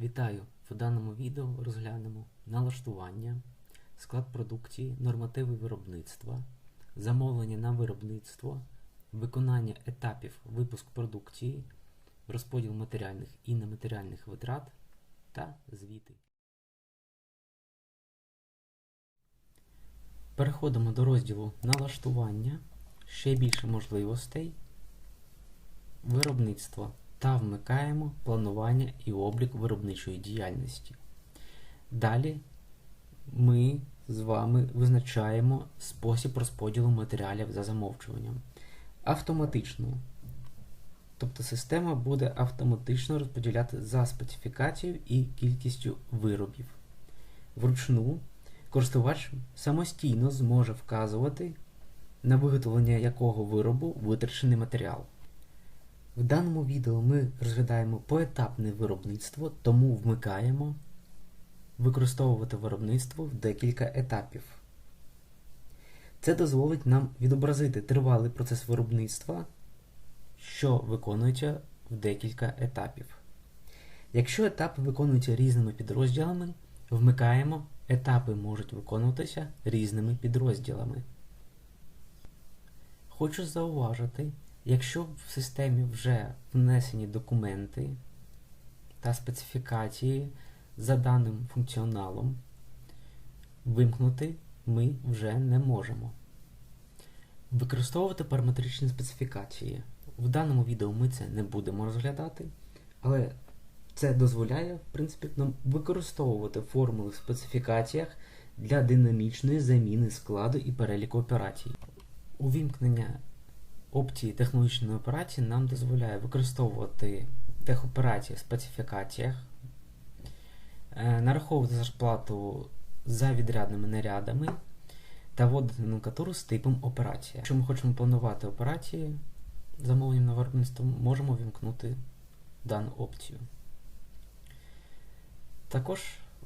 Вітаю! В даному відео розглянемо налаштування, склад продукції, нормативи виробництва, замовлення на виробництво, виконання етапів випуск продукції, розподіл матеріальних і нематеріальних витрат та звіти. Переходимо до розділу налаштування, ще більше можливостей, виробництво та вмикаємо планування і облік виробничої діяльності. Далі ми з вами визначаємо спосіб розподілу матеріалів за замовчуванням. Автоматично. Тобто система буде автоматично розподіляти за специфікацією і кількістю виробів. Вручну користувач самостійно зможе вказувати, на виготовлення якого виробу витрачений матеріал. В даному відео ми розглядаємо поетапне виробництво, тому вмикаємо використовувати виробництво в декілька етапів. Це дозволить нам відобразити тривалий процес виробництва, що виконується в декілька етапів. Якщо етапи виконуються різними підрозділами, вмикаємо етапи можуть виконуватися різними підрозділами. Хочу зауважити, Якщо в системі вже внесені документи та специфікації за даним функціоналом, вимкнути ми вже не можемо. Використовувати параметричні специфікації. В даному відео ми це не будемо розглядати, але це дозволяє, в принципі, нам використовувати формули в специфікаціях для динамічної заміни складу і переліку операцій. Увімкнення опції технологічної операції нам дозволяє використовувати техоперації в специфікаціях, е, нараховувати зарплату за відрядними нарядами та вводити номенклатуру з типом операція. Якщо ми хочемо планувати операції замовленням на виробництво, можемо вімкнути дану опцію. Також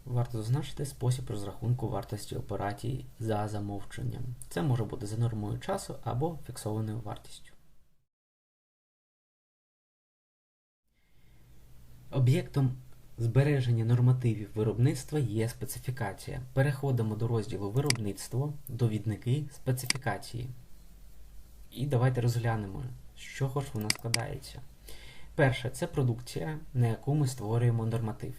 варто зазначити спосіб розрахунку вартості операцій за замовченням. Це може бути за нормою часу або фіксованою вартістю. Об'єктом збереження нормативів виробництва є специфікація. Переходимо до розділу Виробництво, довідники специфікації. І давайте розглянемо, з чого ж вона складається. Перше, це продукція, на яку ми створюємо норматив.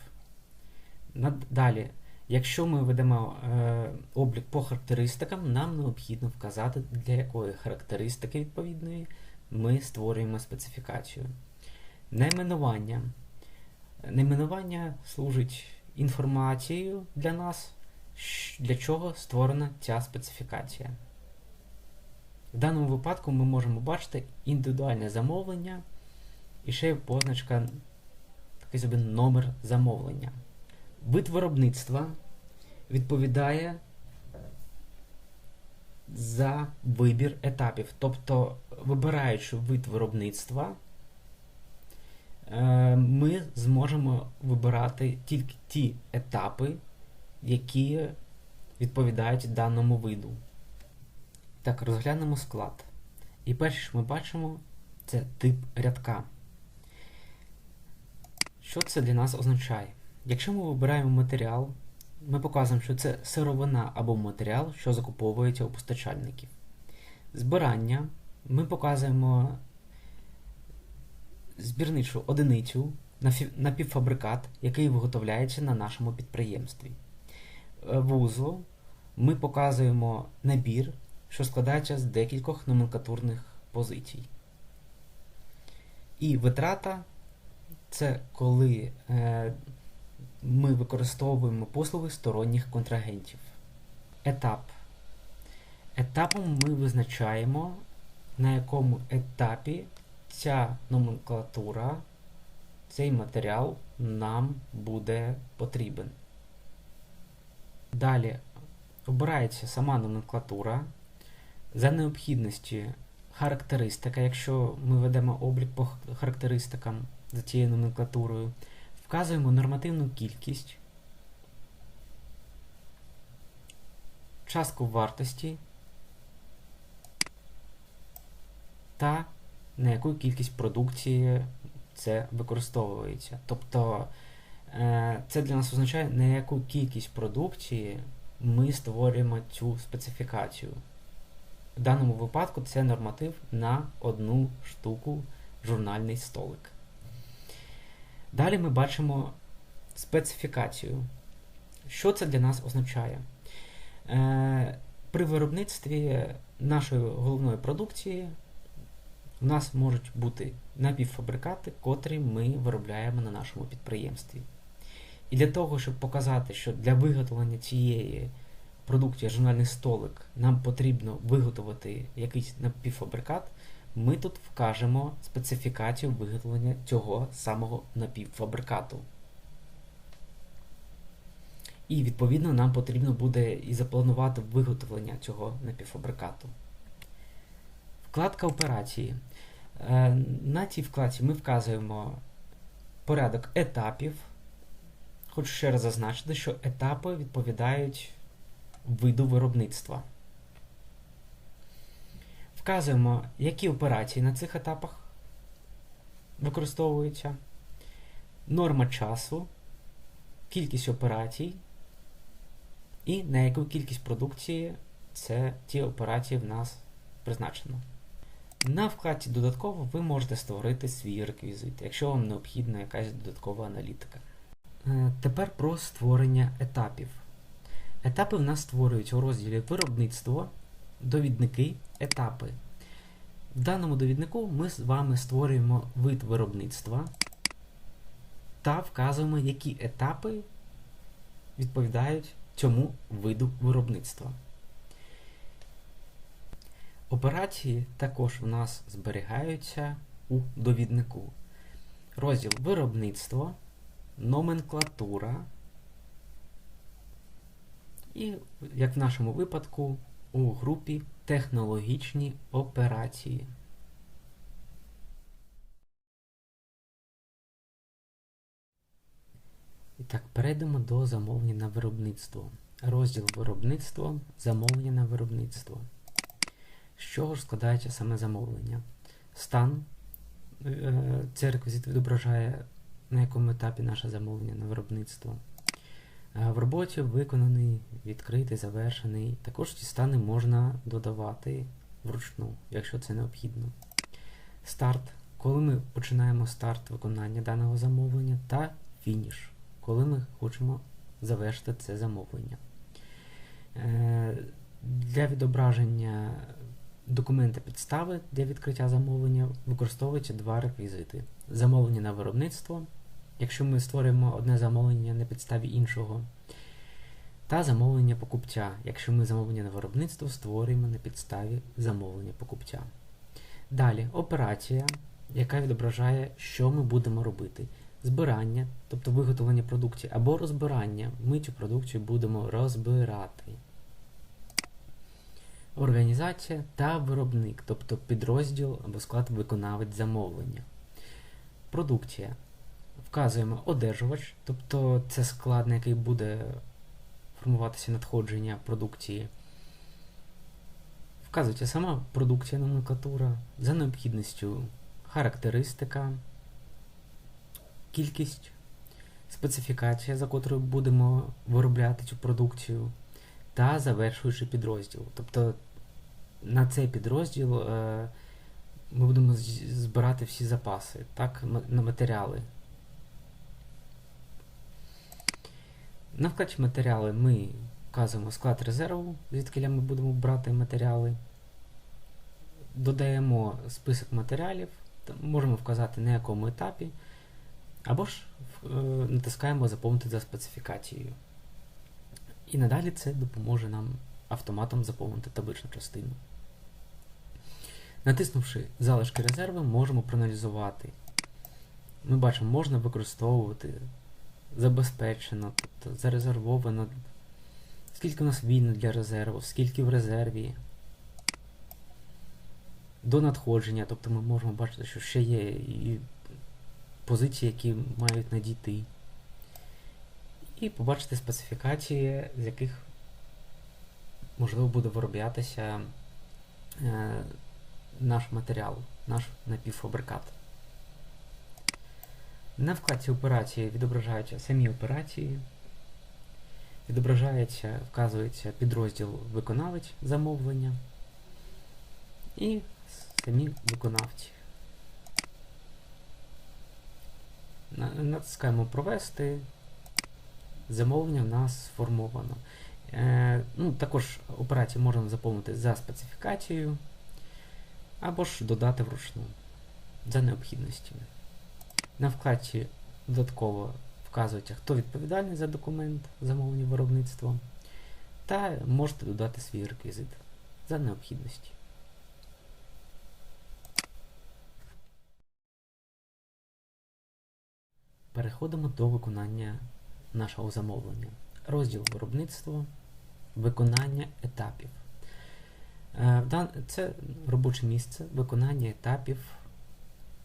Далі, якщо ми ведемо е, облік по характеристикам, нам необхідно вказати, для якої характеристики відповідної ми створюємо специфікацію. Найменування. Найменування служить інформацією для нас, для чого створена ця специфікація. В даному випадку ми можемо бачити індивідуальне замовлення і ще позначка, такий собі номер замовлення. Вид виробництва відповідає за вибір етапів. Тобто, вибираючи вид виробництва, е, ми зможемо вибирати тільки ті етапи, які відповідають даному виду. Так, розглянемо склад. І перше, що ми бачимо, це тип рядка. Що це для нас означає? Якщо ми вибираємо матеріал, ми показуємо, що це сировина або матеріал, що закуповується у постачальників. Збирання ми показуємо збірничу одиницю напівфабрикат, який виготовляється на нашому підприємстві. Е, вузло ми показуємо набір, що складається з декількох номенклатурних позицій. І витрата це коли е, ми використовуємо послуги сторонніх контрагентів. Етап. Етапом ми визначаємо, на якому етапі ця номенклатура, цей матеріал нам буде потрібен. Далі обирається сама номенклатура. За необхідності характеристика, якщо ми ведемо облік по характеристикам за цією номенклатурою. Вказуємо нормативну кількість, частку вартості та на яку кількість продукції це використовується. Тобто Е, Це для нас означає, на яку кількість продукції ми створюємо цю специфікацію. В даному випадку це норматив на одну штуку журнальний столик. Далі ми бачимо специфікацію. Що це для нас означає? Е, При виробництві нашої головної продукції у нас можуть бути напівфабрикати, котрі ми виробляємо на нашому підприємстві. І для того, щоб показати, що для виготовлення цієї продукції журнальний столик нам потрібно виготовити якийсь напівфабрикат, ми тут вкажемо специфікацію виготовлення цього самого напівфабрикату. І відповідно нам потрібно буде і запланувати виготовлення цього напівфабрикату. Вкладка операції. Е, На цій вкладці ми вказуємо порядок етапів. Хочу ще раз зазначити, що етапи відповідають виду виробництва. Вказуємо, які операції на цих етапах використовуються, норма часу, кількість операцій і на яку кількість продукції це ті операції в нас призначено. На вкладці Додатково ви можете створити свій реквізит, якщо вам необхідна якась додаткова аналітика. Е, Тепер про створення етапів. Етапи в нас створюють у розділі Виробництво, довідники, етапи. В даному довіднику ми з вами створюємо вид виробництва та вказуємо, які етапи відповідають цьому виду виробництва. Операції також у нас зберігаються у довіднику. Розділ виробництво, номенклатура. І, як в нашому випадку, у групі технологічні операції. І так, перейдемо до замовлення на виробництво. Розділ виробництво, замовлення на виробництво. З чого ж складається саме замовлення? Стан. Е, Цей реквізит відображає, на якому етапі наше замовлення на виробництво. Е, В роботі виконаний, відкритий, завершений. Також ці стани можна додавати вручну, якщо це необхідно. Старт, коли ми починаємо старт виконання даного замовлення, та фініш, коли ми хочемо завершити це замовлення. Е, Для відображення документа підстави для відкриття замовлення використовуються два реквізити: замовлення на виробництво, якщо ми створюємо одне замовлення на підставі іншого, та замовлення покупця, якщо ми замовлення на виробництво створюємо на підставі замовлення покупця. Далі операція, яка відображає, що ми будемо робити. Збирання, тобто виготовлення продукції, або розбирання. Ми цю продукцію будемо розбирати. Організація та виробник, тобто підрозділ або склад виконавець замовлення. Продукція. Вказуємо одержувач, тобто це склад, на який буде формуватися надходження продукції. Вказується сама продукція номенклатура, за необхідністю характеристика, кількість, специфікація, за котрою будемо виробляти цю продукцію, та завершуючий підрозділ. Тобто на цей підрозділ е, ми будемо збирати всі запаси, так, на матеріали. На вкладці матеріали ми вказуємо склад резерву, звідки ми будемо брати матеріали. Додаємо список матеріалів, можемо вказати на якому етапі, або ж е, натискаємо Заповнити за специфікацією. І надалі це допоможе нам автоматом заповнити табличну частину. Натиснувши залишки резерви, можемо проаналізувати. Ми бачимо, можна використовувати забезпечено, тобто зарезервовано, скільки у нас вільно для резерву, скільки в резерві. До надходження, тобто ми можемо бачити, що ще є і позиції, які мають надійти. І побачити специфікації, з яких можливо буде вироблятися е, наш матеріал, наш напівфабрикат. На вкладці операції відображаються самі операції, відображається, вказується підрозділ виконавець замовлення і самі виконавці. Натискаємо провести. Замовлення в нас сформовано. Е, ну, також операції можна заповнити за специфікацією або ж додати вручну за необхідності. На вкладці додатково вказується, хто відповідальний за документ замовлення виробництва, та можете додати свій реквізит за необхідності. Переходимо до виконання нашого замовлення. Розділ виробництво, виконання етапів. Е, Це робоче місце виконання етапів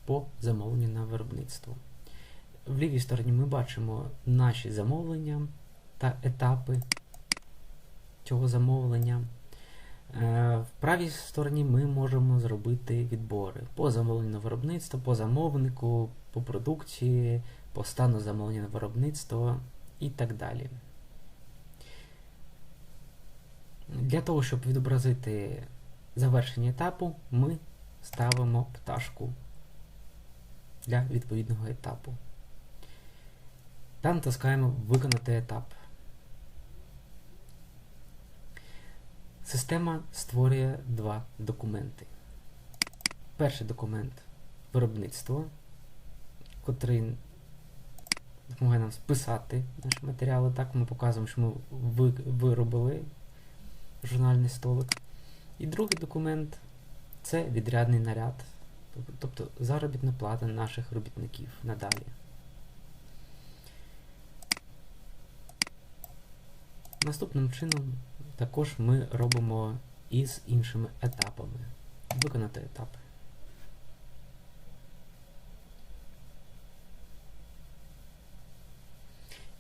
по замовленню на виробництво. В лівій стороні ми бачимо наші замовлення та етапи цього замовлення. Е, В правій стороні ми можемо зробити відбори по замовленню на виробництво, по замовнику, по продукції, по стану замовлення на виробництво і так далі. Для того, щоб відобразити завершення етапу, ми ставимо пташку для відповідного етапу. Та натискаємо Виконати етап. Система створює два документи. Перший документ виробництво, котрий допомагає нам списати наші матеріали. Так, ми показуємо, що ми виробили журнальний столик. І другий документ це відрядний наряд, тобто заробітна плата наших робітників надалі. Наступним чином також ми робимо із іншими етапами. Виконати етапи.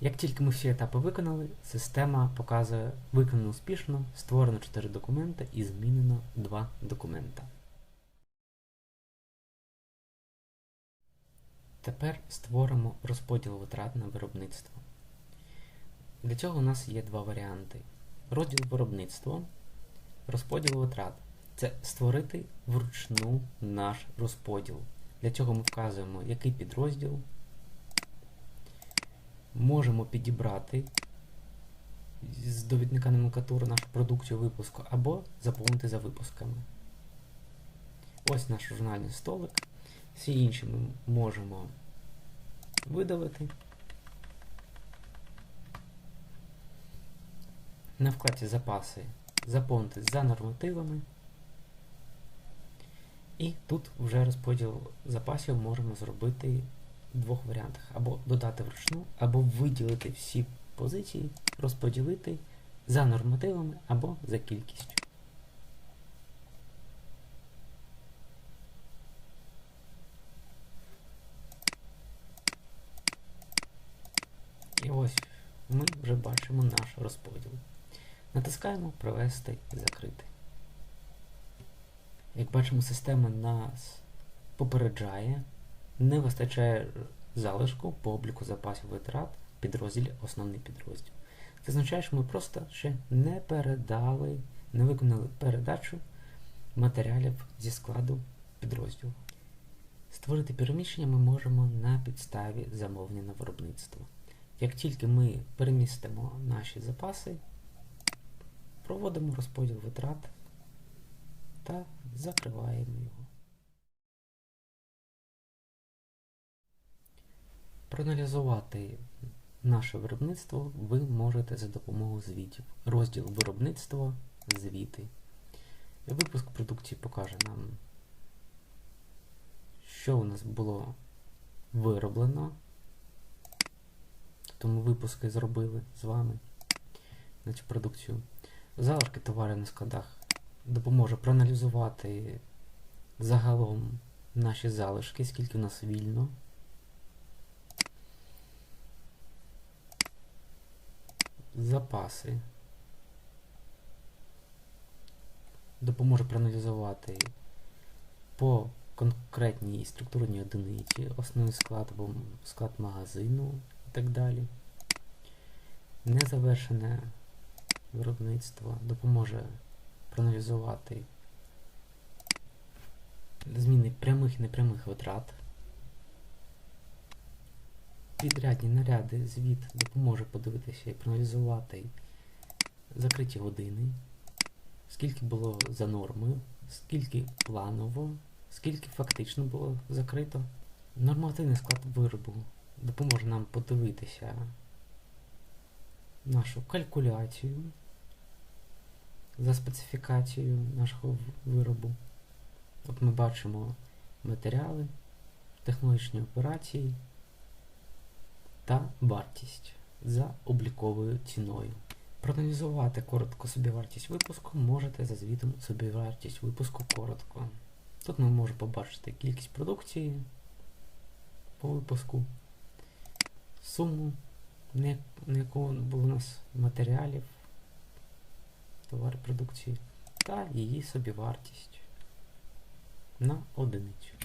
Як тільки ми всі етапи виконали, система показує виконано успішно, створено 4 документи і змінено 2 документа. Тепер створимо розподіл витрат на виробництво. Для цього у нас є два варіанти. Розділ виробництво, розподіл витрат. Це створити вручну наш розподіл. Для цього ми вказуємо, який підрозділ. Можемо підібрати з довідника номенклатури нашу продукцію випуску або заповнити за випусками. Ось наш журнальний столик. Всі інші ми можемо видалити. На вкладці запаси заповнити за нормативами. І тут вже розподіл запасів можемо зробити в двох варіантах. Або додати вручну, або виділити всі позиції, розподілити за нормативами або за кількістю. І ось ми вже бачимо наш розподіл. Натискаємо Провести і закрити. Як бачимо, система нас попереджає, не вистачає залишку по обліку запасів витрат в підрозділі Основний підрозділ. Це означає, що ми просто ще не передали, не виконали передачу матеріалів зі складу підрозділу. Створити переміщення ми можемо на підставі замовлення на виробництво. Як тільки ми перемістимо наші запаси, проводимо розподіл витрат та закриваємо його. Проаналізувати наше виробництво ви можете за допомогою звітів. Розділ виробництво, звіти. Випуск продукції покаже нам, що у нас було вироблено. Ми випуски зробили з вами на цю продукцію. Залишки товарів на складах допоможе проаналізувати загалом наші залишки, скільки у нас вільно. Запаси. Допоможе проаналізувати по конкретні структурні одиниці, основний склад або склад магазину так далі. Незавершене виробництво допоможе проаналізувати зміни прямих і непрямих витрат. Підрядні наряди, звіт допоможе подивитися і проаналізувати закриті години, скільки було за нормою, скільки планово, скільки фактично було закрито. Нормативний склад виробу допоможе нам подивитися нашу калькуляцію за специфікацією нашого виробу. От ми бачимо матеріали, технологічні операції та вартість за обліковою ціною. Проаналізувати коротко собівартість випуску можете за звітом собівартість випуску коротко. Тут ми можемо побачити кількість продукції по випуску, суму, як- на яку було у нас матеріалів, товар продукції, та її собівартість на одиницю.